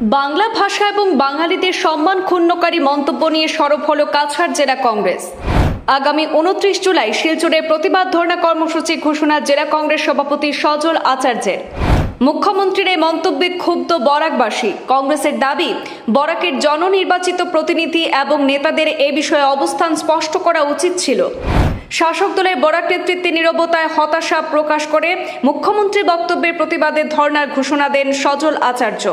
বাংলা ভাষা এবং বাঙালিদের সম্মান ক্ষুণ্ণকারী মন্তব্য নিয়ে সরব হল কাছাড় জেলা কংগ্রেস। আগামী উনত্রিশ জুলাই শিলচরে প্রতিবাদ ধর্ণা কর্মসূচি ঘোষণা জেলা কংগ্রেস সভাপতি সজল আচার্যের। মুখ্যমন্ত্রীর এই মন্তব্যে ক্ষুব্ধ বরাকবাসী। কংগ্রেসের দাবি, বরাকের জননির্বাচিত প্রতিনিধি এবং নেতাদের এ বিষয়ে অবস্থান স্পষ্ট করা উচিত ছিল। শাসক দলের বরাক নেতৃত্বে নিরবতায় হতাশা প্রকাশ করে মুখ্যমন্ত্রী বক্তব্যের প্রতিবাদে ধর্নার ঘোষণা দেন সজল আচার্য।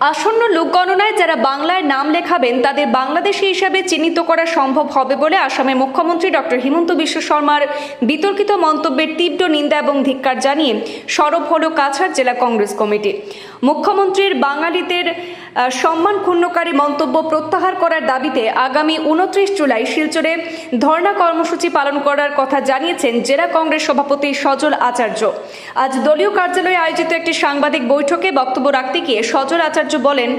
আসন্ন লোকগণনায় যারা বাংলায় নাম লেখাবেন, তাদের বাংলাদেশি হিসাবে চিহ্নিত করা সম্ভব হবে বলে আসামের মুখ্যমন্ত্রী ডক্টর হিমন্ত বিশ্ব শর্মার বিতর্কিত মন্তব্যের তীব্র নিন্দা এবং ধিক্কার জানিয়ে সরব হল কাছাড় জেলা কংগ্রেস কমিটি। মুখ্যমন্ত্রীর বাঙালিদের সম্মান ক্ষুণ্ণকারী মন্তব্য প্রত্যাহার করার দাবিতে আগামী উনত্রিশ জুলাই শিলচরে ধর্ণা কর্মসূচি পালন করার কথা জানিয়েছেন জেলা কংগ্রেস সভাপতি সজল আচার্য। আজ দলীয় কার্যালয়ে আয়োজিত একটি সাংবাদিক বৈঠকে বক্তব্য রাখতে গিয়ে সজল আচার্য বলেন,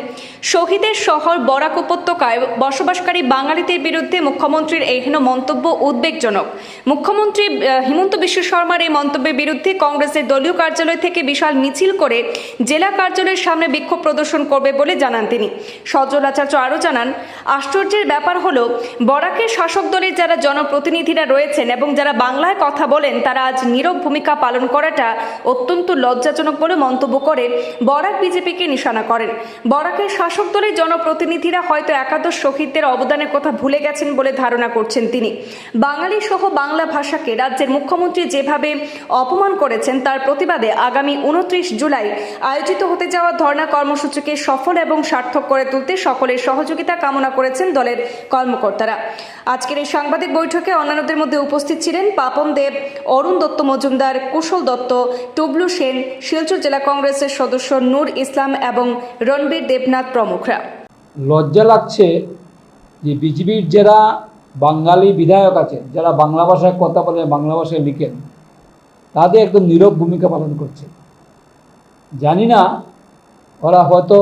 শহীদের শহর বরাক উপত্যকায় বসবাসকারী বাঙালিদের বিরুদ্ধে মুখ্যমন্ত্রীর এহেন মন্তব্য উদ্বেগজনক। মুখ্যমন্ত্রী হিমন্ত বিশ্ব শর্মার এই মন্তব্যের বিরুদ্ধে কংগ্রেসের দলীয় কার্যালয় থেকে বিশাল মিছিল করে জেলা কার্যালয়ের সামনে বিক্ষোভ প্রদর্শন করবে বলে জানান তিনি। সজল আচার্য আরও জানান, আশ্চর্যের ব্যাপার হলো, বরাকের শাসক দলের যারা জনপ্রতিনিধিরা রয়েছেন এবং যারা বাংলায় কথা বলেন, তারা আজ নীরব ভূমিকা পালন করাটা অত্যন্ত লজ্জাজনক বলে মন্তব্য করে বরাক বিজেপিকে নিশানা করেন। বরাকের শাসক দলের জনপ্রতিনিধিরা হয়তো একাদশ শহীদদের অবদানের কথা ভুলে গেছেন বলে ধারণা করছেন তিনি। বাঙালি সহ বাংলা ভাষাকে রাজ্যের মুখ্যমন্ত্রী যেভাবে অপমান করেছেন, তার প্রতিবাদে আগামী উনত্রিশ জুলাই আয়োজিত হতে যাওয়া ধর্ণা কর্মসূচিকে সফল এবং সার্থক করে তুলতে সকলের সহযোগিতা কামনা করেছেন দলের কর্মকর্তারা। আজকের এই সাংবাদিক বৈঠকে অন্যান্যদের মধ্যে উপস্থিত ছিলেন পাপন দেব, অরুণ দত্ত মজুমদার, কুশল দত্ত, টুবলু সেন, শিলচর জেলা কংগ্রেসের সদস্য নূর ইসলাম এবং রণবীর দেবনাথ প্রমুখরা। লজ্জা লাগছে যে বিজেপির যারা বাঙালি বিধায়ক আছেন যারা বাংলা ভাষায় কথা বলেন বাংলা ভাষায় লিখেন, তাদের একদম নীরব ভূমিকা পালন করছে। জানি না ওরা হয়তো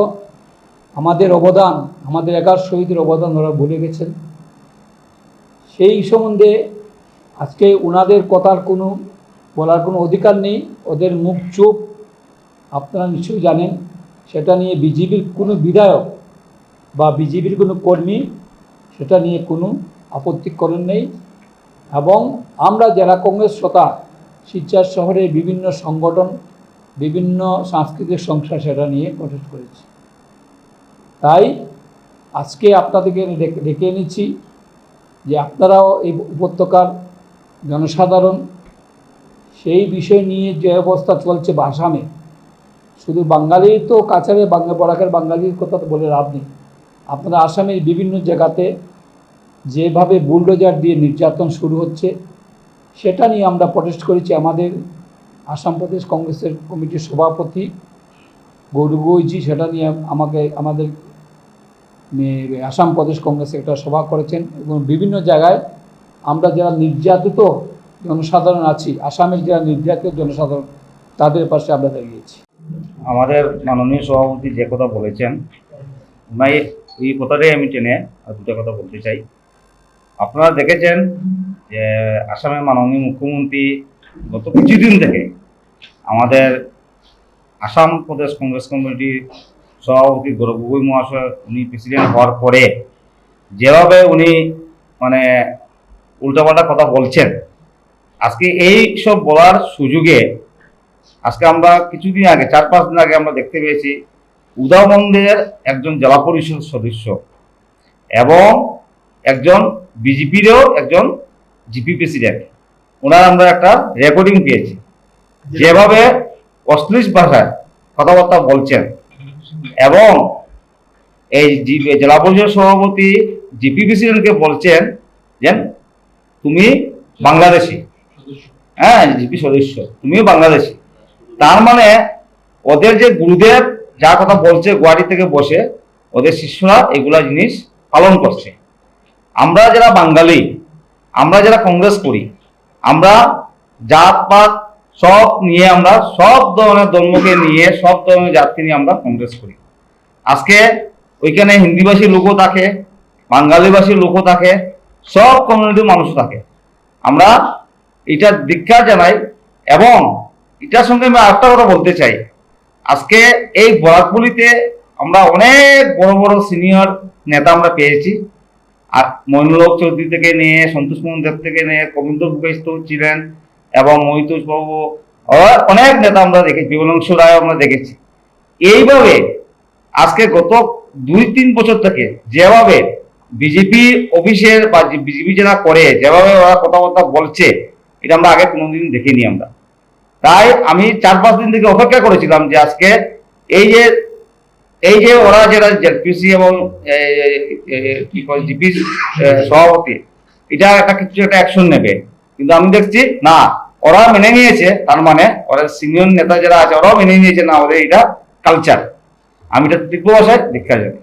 আমাদের অবদান, আমাদের একার শহীদের অবদান ওরা ভুলে গেছেন। সেই সম্বন্ধে আজকে ওনাদের কথার কোনো, বলার কোনো অধিকার নেই। ওদের মুখ, চোখ আপনারা নিশ্চয়ই জানেন। সেটা নিয়ে বিজেপির কোনো বিধায়ক বা বিজেপির কোনো কর্মী সেটা নিয়ে কোনো আপত্তিকরণ নেই। এবং আমরা জেলা কংগ্রেস শ্রোতা শিলচর শহরের বিভিন্ন সংগঠন, বিভিন্ন সাংস্কৃতিক সংস্থা সেটা নিয়ে প্রটেস্ট করেছি। তাই আজকে আপনাদেরকে ডেকে- এনেছি যে আপনারাও এই উপত্যকার জনসাধারণ সেই বিষয় নিয়ে যে অবস্থা চলছে আসামে শুধু বাঙালি তো কাছাড়ে বাংলা বরাকের বাঙালির কথা তো বলে লাভ নেই। আপনারা আসামের বিভিন্ন জায়গাতে যেভাবে বুলডোজার দিয়ে নির্যাতন শুরু হচ্ছে, সেটা নিয়ে আমরা প্রটেস্ট করেছি আমাদের আসাম প্রদেশ কংগ্রেসের কমিটির সভাপতি গৌরবজি সেটা নিয়ে আমাকে, আমাদের আসাম প্রদেশ কংগ্রেসে একটা সভা করেছেন এবং বিভিন্ন জায়গায় আমরা যারা নির্যাতিত জনসাধারণ আছি, আসামের যারা নির্যাতিত জনসাধারণ, তাদের পাশে আমরা দাঁড়িয়েছি। আমাদের মাননীয় সভাপতি যে কথা বলেছেন, ওনাই এই কথাটাই আমি টেনে আর দুটো কথা বলতে চাই। আপনারা দেখেছেন যে আসামের মাননীয় মুখ্যমন্ত্রী গত কিছুদিন থেকে আমাদের আসাম প্রদেশ কংগ্রেস কমিটির সভাপতি গৌরব গগৈ মহাশয় উনি প্রেসিডেন্ট হওয়ার পরে যেভাবে উনি মানে উল্টাপাল্টা কথা বলছেন, আজকে এই সব বলার সুযোগে আজকে আমরা কিছুদিন আগে, চার পাঁচ দিন আগে আমরা দেখতে পেয়েছি উদামন্দের একজন জেলা পরিষদ সদস্য এবং একজন বিজেপিরও একজন জিপি প্রেসিডেন্ট ওনার আমরা একটা রেকর্ডিং পেয়েছি। যেভাবে অশ্লীল ভাষায় কথাবার্তা বলছেন এবং এই জেলা পরিষদ সভাপতি জিপি প্রেসিডেন্টকে বলছেন যে তুমি বাংলাদেশি। হ্যাঁ জিপি সদস্য, তুমিও বাংলাদেশি। তার মানে ওদের যে গুরুদেব যা কথা বলছে গুয়াহাটি থেকে বসে, ওদের শিষ্যরা এগুলা জিনিস পালন করছে। আমরা যারা বাঙালি, আমরা যারা কংগ্রেস করি, আমরা জাত পাত সব নিয়ে আমরা, সব ধরনের ধর্মকে নিয়ে, সব ধরনের জাতকে নিয়ে আমরা কংগ্রেস করি। আজকে ওইখানে হিন্দিভাষী লোকও থাকে, বাঙালিভাষী লোকও থাকে, সব কমিউনিটির মানুষ থাকে। আমরা এটা দীক্ষা জানাই এবং এটার সঙ্গে আমি আরেকটা কথা বলতে চাই। আজকে এই বরাকবলিতে আমরা অনেক বড় বড় সিনিয়র নেতা আমরা পেয়েছি। আর মৈনুলক চৌধুরী থেকে নিয়ে, সন্তোষ মোহন দেব থেকে নিয়ে, গোবিন্দ ভূপেশ ছিলেন এবং মহিতোষ বাবু অনেক নেতা আমরা দেখেছি বিমলাংশু রায় আমরা দেখেছি। এইভাবে আজকে গত দুই তিন বছর থেকে যেভাবে বিজেপি অফিসের বা বিজেপি যারা করে, যেভাবে ওরা কথাবার্তা বলছে, এটা আমরা আগে কোনোদিন দেখিনি আমরা। তাই আমি চার পাঁচ দিন থেকে অপেক্ষা করেছিলাম যে আজকে এই যে এই যে ওরা যারা জেডপিসি এবং কি জিপি সভাপতি, এটা একটা কিছু একটা অ্যাকশন নেবে। কিন্তু আমি দেখছি, না, ওরা মেনে নিয়েছে, তার মানে ওরা সিনিয়র নেতা যারা আছে, ওরাও মেনে নিয়েছে, না, ওদের এটা কালচার আমি এটা তীব্র ভাষায় দেখা জানি